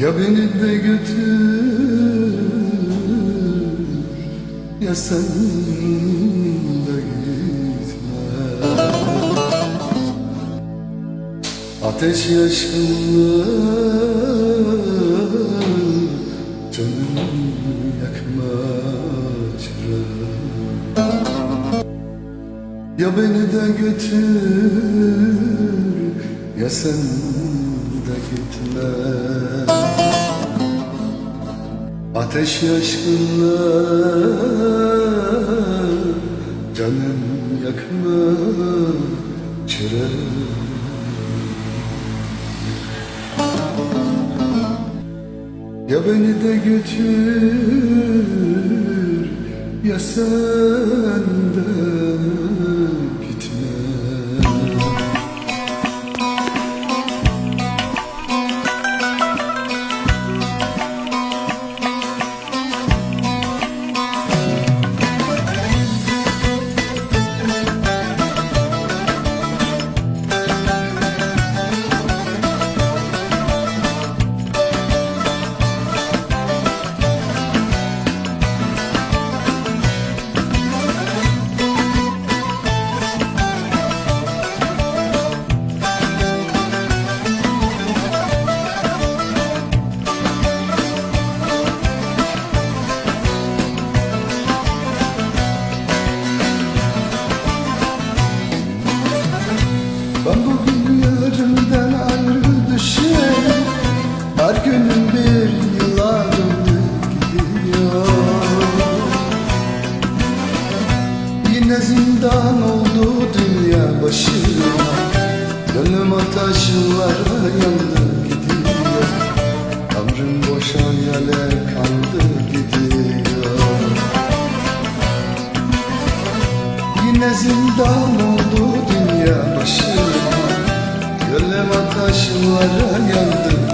Ya beni de götür Ya sen de gitme. Ateş aşkınla Canım yakma çırağı Ya beni de götür Ya sen de gitme. Ateş aşkınla Canım yakma çırağı Ya beni de götür Ya sen de zindan oldu dünya başıma Gönlüm taşlara yandı gidiyor. Ömrüm boşa yale kaldı gidiyor. Yine zindan oldu dünya başıma Gönlüm taşlara yandı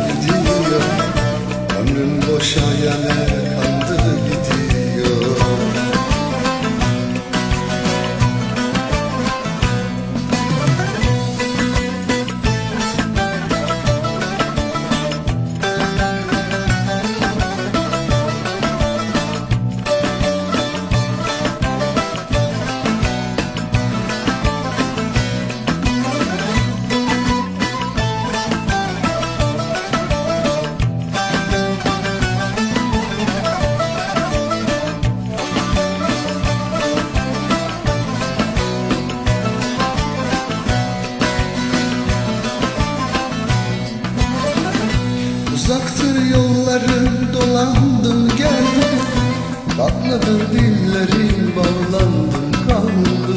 Dillerin bağlandım kaldım.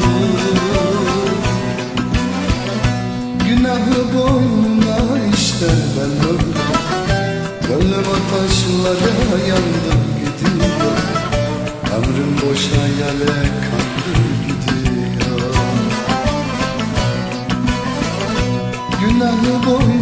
Günahı boynuna işte ben öldüm. Gönlüm taşlara yandım gidiyor. Ömrüm boşa yale kaldı gidiyor. Günahı boynuna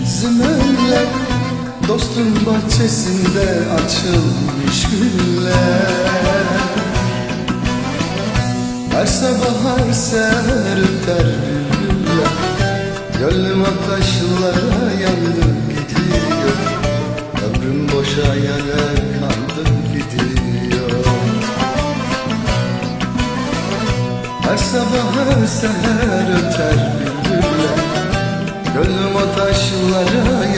bizim eller Dostun bahçesinde açılmış güller. Her sabah her seher öter bülbüller Gönlüm ateşlara yandı gidiyor. Ömrüm boşa yana kandı gidiyor. Her sabah her seher öter bülbüller Ateşlara